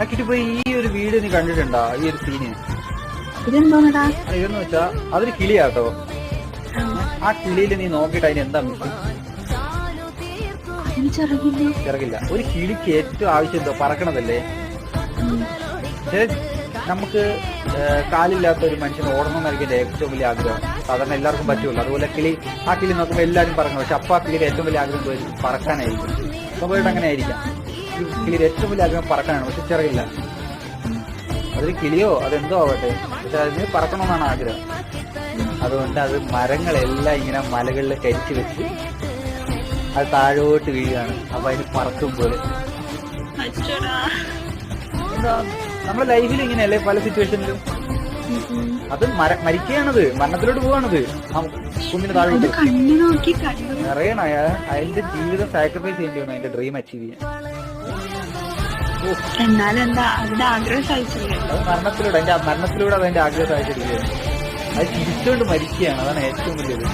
പോയി ഈ ഒരു വീട് നീ കണ്ടിട്ടുണ്ടോ? ഈ ഒരു സീന് ഇതെന്തോന്നടാ ഇതെന്ന് വെച്ചാ അതൊരു കിളിയാട്ടോ. ആ. കിളിയിൽ നീ നോക്കിട്ട് അതിന് എന്താ ചെറുകില്ലേ ഒരു കിളിക്ക് ഏറ്റവും ആവശ്യം എന്തോ പറക്കണതല്ലേ? നമുക്ക് കാലില്ലാത്ത ഒരു മനുഷ്യൻ ഓടണം എന്റെ ഏറ്റവും വലിയ ആഗ്രഹം. സാധാരണ എല്ലാവർക്കും പറ്റുള്ളൂ അതുപോലെ കിളി ആ കിളി നോക്കുമ്പോൾ എല്ലാവരും പറക്കണം പക്ഷെ അപ്പൊ ആ കിളിയുടെ ഏറ്റവും വലിയ ആഗ്രഹം? പറക്കാനായിരിക്കും. സ്വാഭാവികമായിട്ട് അങ്ങനെ ആയിരിക്കാം കിളിയുടെ ഏറ്റവും വലിയ ആഗ്രഹം പറക്കാനാണ്. പക്ഷെ ചിറകില്ല. അതൊരു കിളിയോ അതെന്തോ ആവട്ടെ. പക്ഷെ അതിന് പറക്കണമെന്നാണ് ആഗ്രഹം. അതുകൊണ്ട് അത് മരങ്ങളെല്ലാം ഇങ്ങനെ മലകളിൽ കരിച്ചു വെച്ച് അത് താഴോട്ട് വീഴുകയാണ്. അപ്പൊ അതിന് പറക്കും പോലെ. എന്താ? നമ്മുടെ ലൈഫിൽ ഇങ്ങനെയല്ലേ പല സിറ്റുവേഷനിലും? അത് മര മരിക്കുകയാണത്. മരണത്തിലോട്ട് പോവാണത്. കുഞ്ഞിന് കുന്നിന് താഴോട്ട്. അറിയണ അറിയണ അതിന്റെ ജീവിതം സാക്രിഫൈസ് ചെയ്യേണ്ടി വന്നു. അതിന്റെ ഡ്രീം അച്ചീവ് ചെയ്യാൻ. എന്നാലെന്താ അവരുടെ ആഗ്രഹം സാധിച്ചില്ലേ മരണത്തിലൂടെ അതിന്റെ മരണത്തിലൂടെ അത് അതിന്റെ അത് ചിരിച്ചുകൊണ്ട് മരിക്കുകയാണ്. അതാണ് ഏറ്റവും വലിയത്